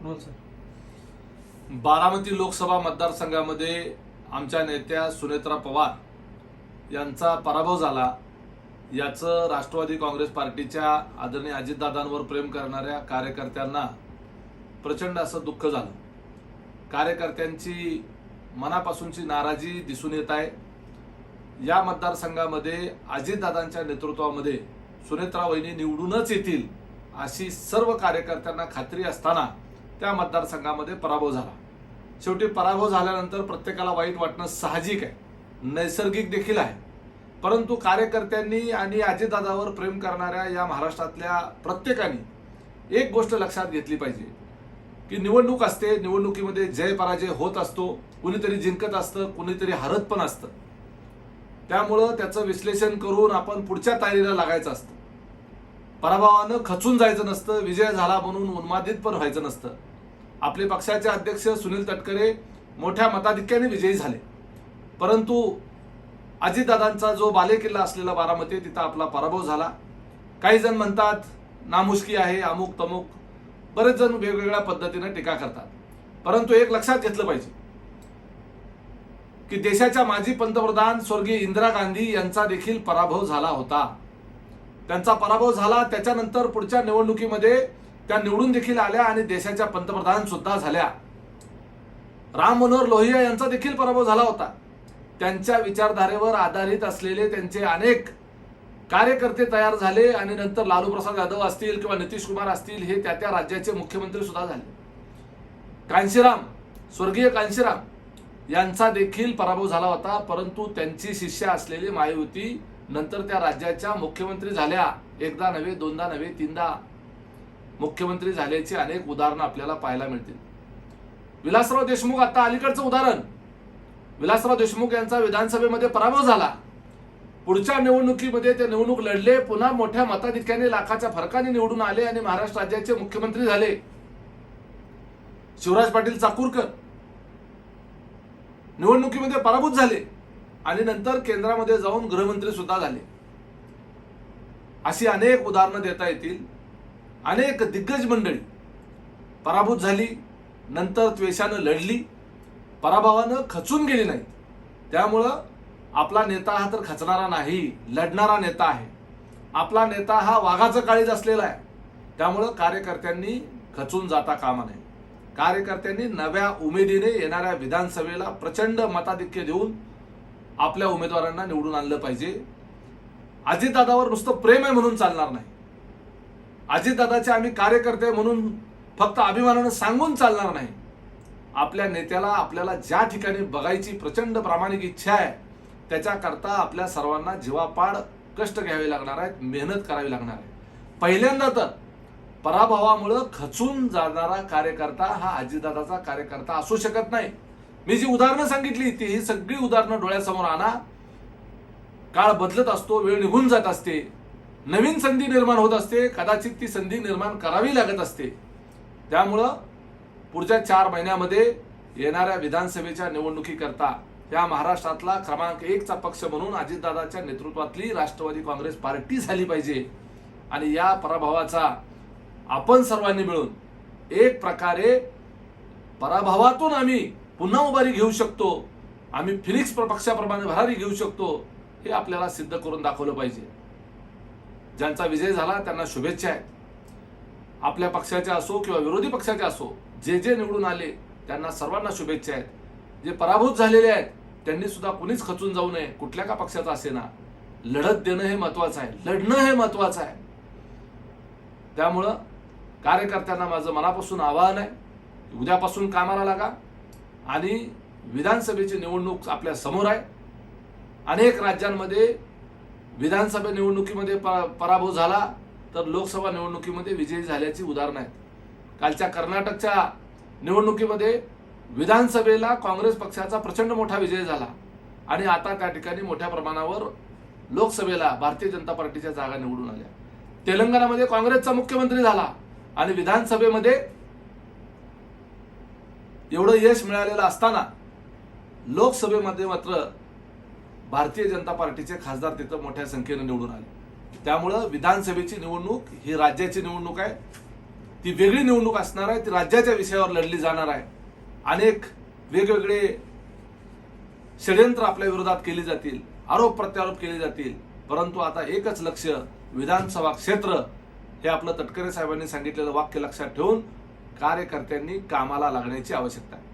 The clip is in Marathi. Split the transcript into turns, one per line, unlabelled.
सर.
बारामती लोकसभा मतदारसंघामध्ये आमच्या नेत्या सुनेत्रा पवार यांचा पराभव झाला. याचं राष्ट्रवादी काँग्रेस पार्टीच्या आदरणीय अजितदादांवर प्रेम करणाऱ्या कार्यकर्त्यांना प्रचंड असं दुःख झालं. कार्यकर्त्यांची मनापासूनची नाराजी दिसून येत आहे. या मतदारसंघामध्ये अजितदादांच्या नेतृत्वामध्ये सुनेत्रा वहिनी निवडूनच येतील अशी सर्व कार्यकर्त्यांना खात्री असताना त्या मतदारसंघामध्ये पराभव झाला. शेवटी पराभव झाल्यानंतर प्रत्येकाला वाईट वाटणं साहजिक आहे. नैसर्गिक देखील आहे. परंतु कार्यकर्त्यांनी आणि अजितदादावर प्रेम करणाऱ्या या महाराष्ट्रातल्या प्रत्येकाने एक गोष्ट लक्षात घेतली पाहिजे की निवडणूक असते निवडणुकीमध्ये जय पराजय होत असतो कुणीतरी जिंकत असतं कुणीतरी हरत पण असतं. त्यामुळं त्याचं विश्लेषण करून आपण पुढच्या तयारीला लागायचं असतं. पराभवानं खचून जायचं नसतं विजय झाला म्हणून उन्मादित पण व्हायचं नसतं. आपले पक्षाचे अध्यक्ष सुनील तटकरे मोठ्या मताधिक्याने विजयी झाले. परंतु अजितदादांचा जो बालेकिल्ला असलेला बारामती तिथं आपला पराभव झाला. काही जण म्हणतात नामुष्की आहे अमुक तमुक. बरेच जण वेगवेगळ्या पद्धतीने टीका करतात. परंतु एक लक्षात घेतलं पाहिजे की देशाच्या माजी पंतप्रधान स्वर्गीय इंदिरा गांधी यांचा देखील पराभव झाला होता. त्यांचा पराभव झाला त्याच्यानंतर पुढच्या निवडणुकीमध्ये त्या निवडून देखील आल्या आणि देशाच्या पंतप्रधान सुद्धा झाल्या. राम मनोहर लोहिया यांचा देखील पराभव झाला होता. त्यांच्या विचारधारेवर आधारित असलेले त्यांचे अनेक कार्यकर्ते तयार झाले आणि नंतर लालू प्रसाद यादव असतील किंवा नितीश कुमार असतील हे त्या त्या राज्याचे मुख्यमंत्री सुद्धा झाले. कांशीराम स्वर्गीय कांशीराम यांचा देखील पराभव झाला होता परंतु त्यांची शिष्य असलेली मायावती नंतर त्या राज्याच्या मुख्यमंत्री झाल्या. एकदा नव्हे दोनदा नव्हे तीनदा मुख्यमंत्री झाल्याची अनेक उदाहरणं आपल्याला पाहायला मिळतील. विलासराव देशमुख आता अलीकडचं उदाहरण. विलासराव देशमुख यांचा विधानसभेमध्ये पराभव झाला. पुढच्या निवडणुकीमध्ये ते निवडणूक लढले पुन्हा मोठ्या मताधिक्याने लाखाच्या फरकाने निवडून आले आणि महाराष्ट्र राज्याचे मुख्यमंत्री झाले. शिवराज पाटील चाकूरकर निवडणुकीमध्ये पराभूत झाले आणि नंतर केंद्रामध्ये जाऊन गृहमंत्री सुद्धा झाले. अशी अनेक उदाहरणं देता येतील. अनेक दिग्गज मंडळी पराभूत झाली नंतर त्वेषानं लढली पराभवानं खचून गेली नाही त्यामुळं आपला नेता हा तर खचणारा नाही लढणारा नेता आहे. आपला नेता हा वाघाचं काळीज असलेला आहे. त्यामुळं कार्यकर्त्यांनी खचून जाता कामा नये. कार्यकर्त्यांनी नव्या उमेदीने येणाऱ्या विधानसभेला प्रचंड मताधिक्य देऊन आपल्या उमेदवारांना निवडून आणलं पाहिजे. अजितदादावर नुसतं प्रेम आहे म्हणून चालणार नाही. अजितदादाचे आम्ही कार्यकर्ते म्हणून फक्त अभिमानानं सांगून चालणार नाही. आपल्या नेत्याला आपल्याला ज्या ठिकाणी बघायची प्रचंड प्रामाणिक इच्छा आहे त्याच्याकरता आपल्या सर्वांना जीवापाड कष्ट घ्यावे लागणार आहेत मेहनत करावी लागणार आहे. पहिल्यांदा तर पराभवामुळं खचून जाणारा कार्यकर्ता हा अजितदादाचा कार्यकर्ता असू शकत नाही. मी जी उदाहरणं सांगितली ती ही सगळी उदाहरणं डोळ्यासमोर आणा. काळ बदलत असतो वेळ निघून जात असते. नवीन संधी निर्माण होत असते कदाचित ती संधी निर्माण करावी लागत असते. त्यामुळं पुढच्या चार महिन्यामध्ये येणाऱ्या विधानसभेच्या निवडणुकीकरता या महाराष्ट्रातला क्रमांक एकचा पक्ष म्हणून अजितदादाच्या नेतृत्वातली राष्ट्रवादी काँग्रेस पार्टी झाली पाहिजे. आणि या पराभवाचा आपण सर्वांनी मिळून एक प्रकारे पराभवातून आम्ही पुन्हा उभारी घेऊ शकतो. आम्ही फिनिक्स पक्षाप्रमाणे भरारी घेऊ शकतो. हे आपल्याला सिद्ध करून दाखवलं पाहिजे. ज्यांचा विजय झाला त्यांना शुभेच्छा आहेत. आपल्या पक्षाचे असो किंवा विरोधी पक्षाचे असो जे जे निवडून आले त्यांना सर्वांना शुभेच्छा आहेत. जे पराभूत झालेले आहेत त्यांनी सुद्धा कुणीच खचून जाऊ नये कुठल्या का पक्षाचा असेना. लढत देणं हे महत्वाचं आहे. लढणं हे महत्वाचं आहे. त्यामुळं कार्यकर्त्यांना माझं मनापासून आवाहन आहे उद्यापासून कामाला लागा आणि विधानसभेची निवडणूक आपल्यासमोर आहे. अनेक राज्यांमध्ये विधानसभा निवडणुकीमध्ये प- पराभव झाला तर लोकसभा निवडणुकीमध्ये विजयी झाल्याची उदाहरणं आहेत. कालच्या कर्नाटकच्या निवडणुकीमध्ये विधानसभेला काँग्रेस पक्षाचा प्रचंड मोठा विजय झाला आणि आता त्या ठिकाणी मोठ्या प्रमाणावर लोकसभेला भारतीय जनता पार्टीच्या जागा निवडून आल्या. तेलंगणामध्ये काँग्रेसचा मुख्यमंत्री झाला आणि विधानसभेमध्ये एवढं यश मिळालेलं असताना लोकसभेमध्ये मात्र भारतीय जनता पार्टीचे खासदार तिथं मोठ्या संख्येनं निवडून आले. त्यामुळं विधानसभेची निवडणूक ही राज्याची निवडणूक आहे. ती वेगळी निवडणूक असणार आहे ती राज्याच्या विषयावर लढली जाणार आहे. अनेक वेगवेगळे षडयंत्र आपल्या विरोधात केली जातील आरोप प्रत्यारोप केले जातील. परंतु आता एकच लक्ष विधानसभा क्षेत्र हे आपलं तटकरे साहेबांनी सांगितलेलं वाक्य लक्षात ठेवून कार्यकर्त्यांनी कामाला लागण्याची आवश्यकता आहे.